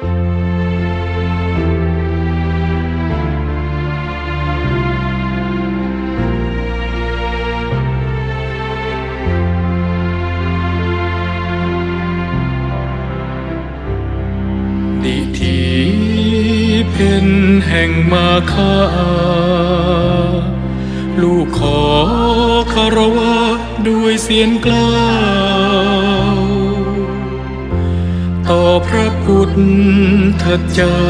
ดิทีเพนแห่งมาคาลูกขอคารวะด้วยเสียงกล้า ทธเจ้า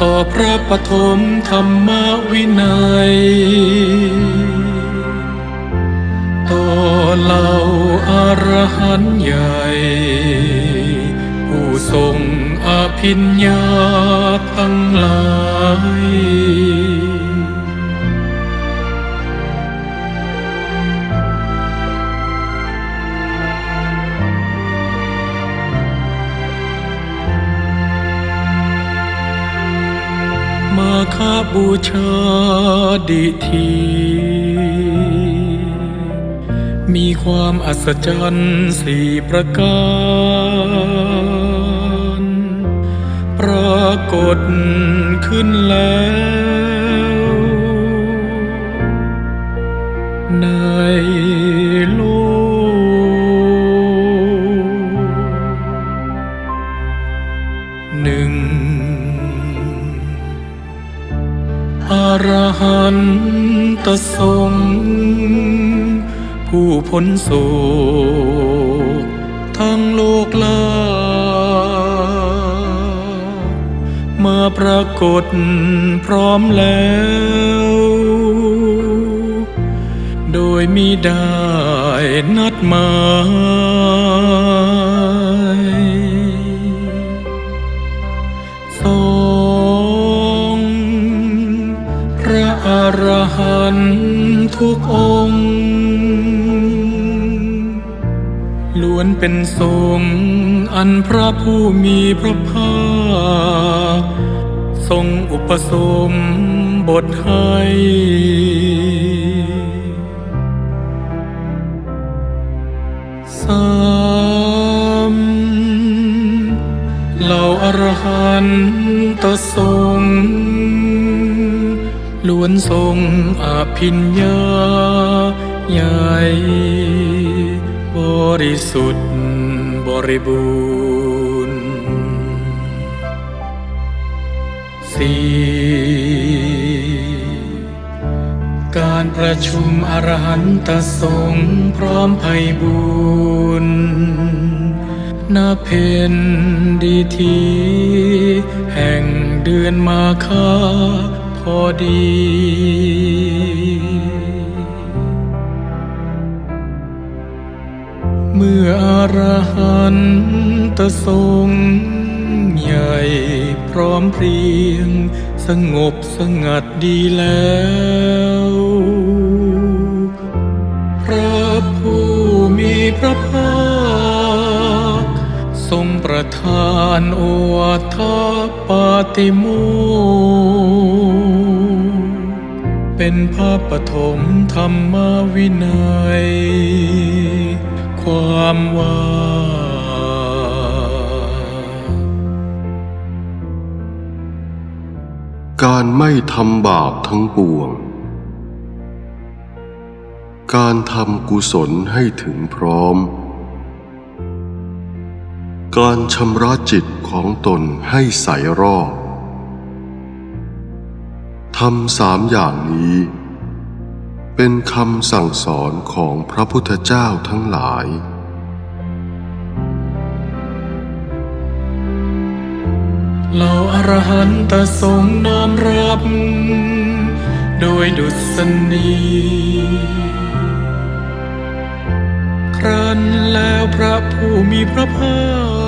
ต่อพระปฐมธรรมวินัย ต่อเหล่าอารหันใหญ่ ผู้ทรงอภิญญาทั้งหลาย คาบูชาดิทีมีความอัศจรรย์สี่ประการปรากฏขึ้นแล้ว ในโลกหนึ่ง รหันตสงผู้พ้นโศกทั้งโลกลามาปรากฏพร้อมแล้ว โดยมิได้นัดหมาย ทุกองค์ ล้วนเป็นทรงอันพระผู้มีพระภาค ทรงอุปสมบทให้สามเหล่าอรหันตสงฆ์ ล้วนทรงอภิญญาใหญ่บริสุทธิ์บริบูรณ์สี่การประชุมอรหันตสงฆ์พร้อมไพบูรณ์นาเพนดีที แห่งเดือนมาคา พอดี เมื่ออรหันตสงใหญ่พร้อมเพรียง สงบสงัดดีแล้ว พระผู้มีพระภาค ทรงประทานโอวาทปาติโมเป็นพระปฐมธรรมวินัย ความว่า การไม่ทำบาปทั้งปวง การทำกุศลให้ถึงพร้อม การชำระจิตของตนให้ใสรอบทำสามอย่างนี้ เป็นคำสั่งสอนของพระพุทธเจ้าทั้งหลาย เหล่าอรหันตสงน้อมรับ โดยดุษณี ครั้นแล้วพระผู้มีพระภาค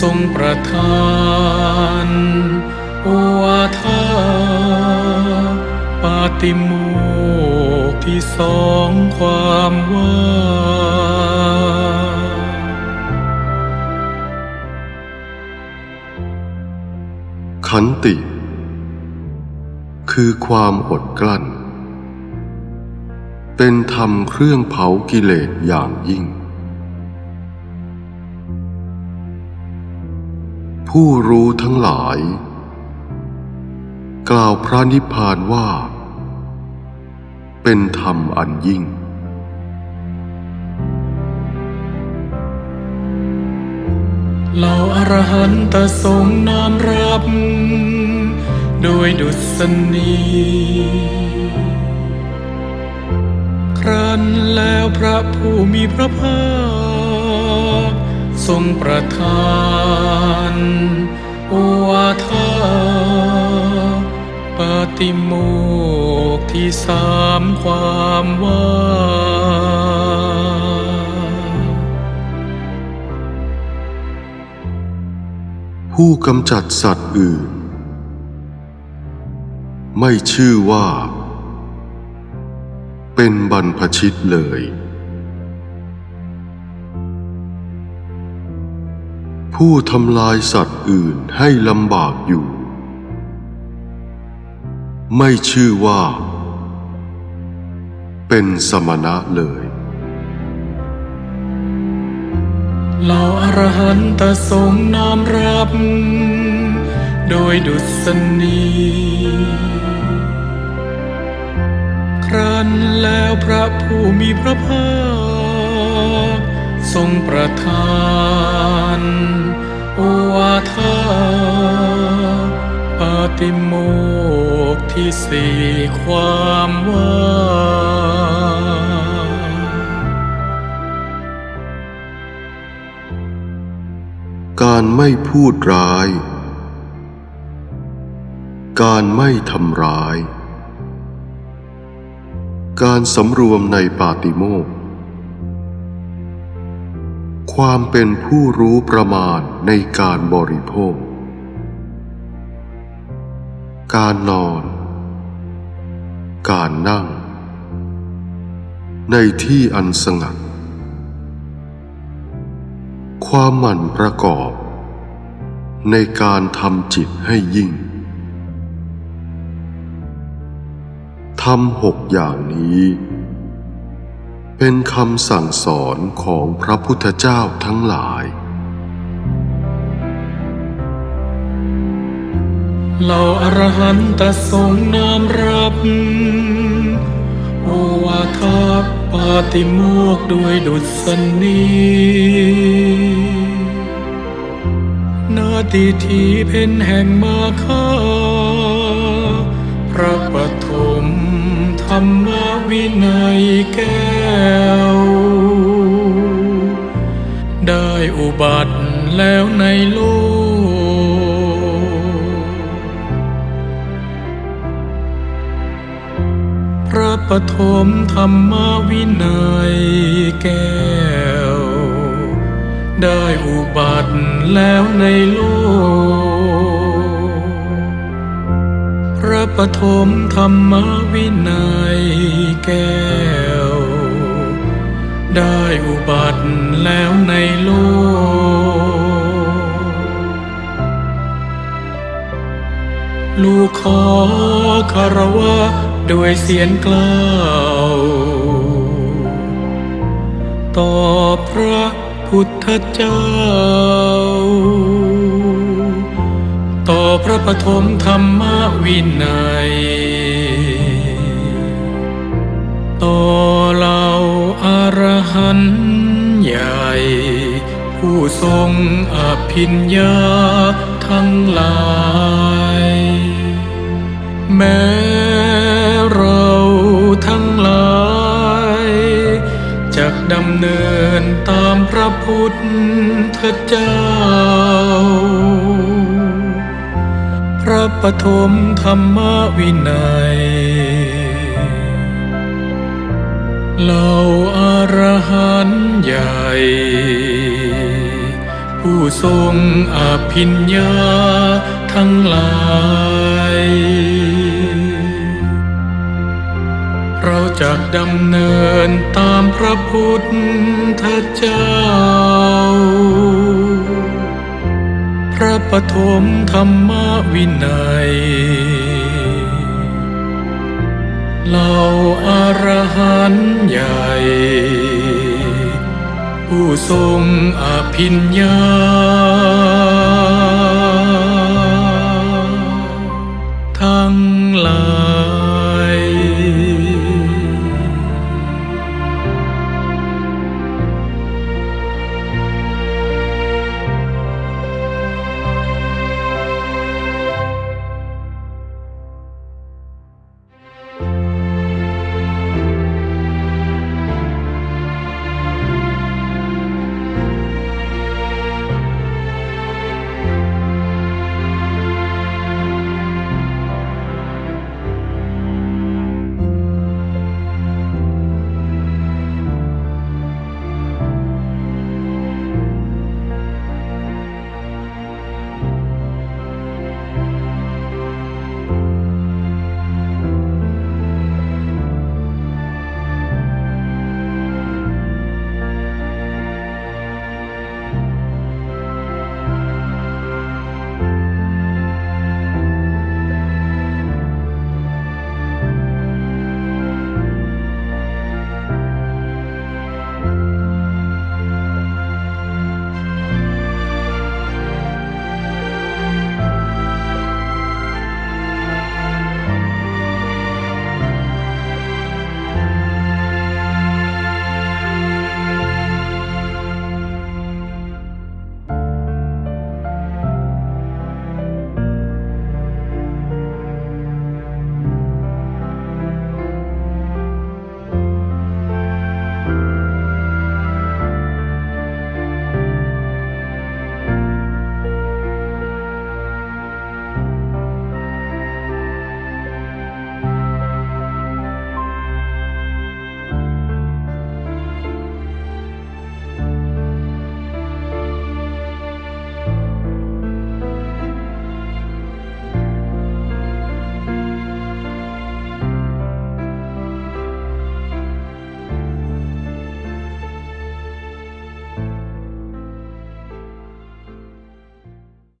ทรงประทานโอวาทาปาติโมกที่สองความว่าขันติ คือความอดกลั้น เป็นธรรมเครื่องเผากิเลสอย่างยิ่ง ผู้รู้ทั้งหลาย กล่าวพระนิพพานว่า เป็นธรรมอันยิ่ง เหล่าอรหันตสงน้อมรับ โดยดุษณี ครั้นแล้วพระผู้มีพระภาค ทรงประทานอวาทาปาติโมกที่สามความว่าผู้กำจัดสัตว์อื่น ไม่ชื่อว่า เป็นบรรพชิตเลย ผู้ทำลายสัตว์อื่นให้ลำบากอยู่ ไม่ชื่อว่า เป็นสมณะเลยเหล่าอรหันตสงน้อมรับ โดยดุษณีครั้นแล้วพระผู้มีพระภาคทรงประทาน ติโมกที่สี่ความว่าการไม่พูดร้าย การไม่ทำร้าย การสำรวมในปาติโมกความเป็นผู้รู้ประมาณในการบริโภค การนอน การนั่ง ในที่อันสงัด ความหมั่นประกอบ ในการทำจิตให้ยิ่งทำหกอย่างนี้ เป็นคำสั่งสอนของพระพุทธเจ้าทั้งหลาย เหล่าอรหันตสงน้อมรับ โอวาทปาติโมกด้วยดุษณีนาติทีเพนแห่งมาคาพระปฐมธรรมวินัยแก้ว ได้อุบัติแล้วในโลก ปฐมธรรมวินัยแก้ว ได้อุบัติแล้วในโลก พระปฐมธรรมวินัยแก้ว ได้อุบัติแล้วในโลก ลูกขอคารวะ ด้วยเสียงกล้าวต่อพระพุทธเจ้า ต่อพระปฐมธรรมวินัย ต่อเหล่าอารหันใหญ่ ผู้ทรงอภิญญาทั้งหลาย แม้ ดำเนินตามพระพุทธเจ้า พระปฐมธรรมวินัยเหล่าอารหันใหญ่ ผู้ทรงอภิญญาทั้งหลาย จะดำเนินตามพระพุทธเจ้า พระปฐมธรรมวินัยเหล่าอารหันใหญ่ ผู้ทรงอภิญญา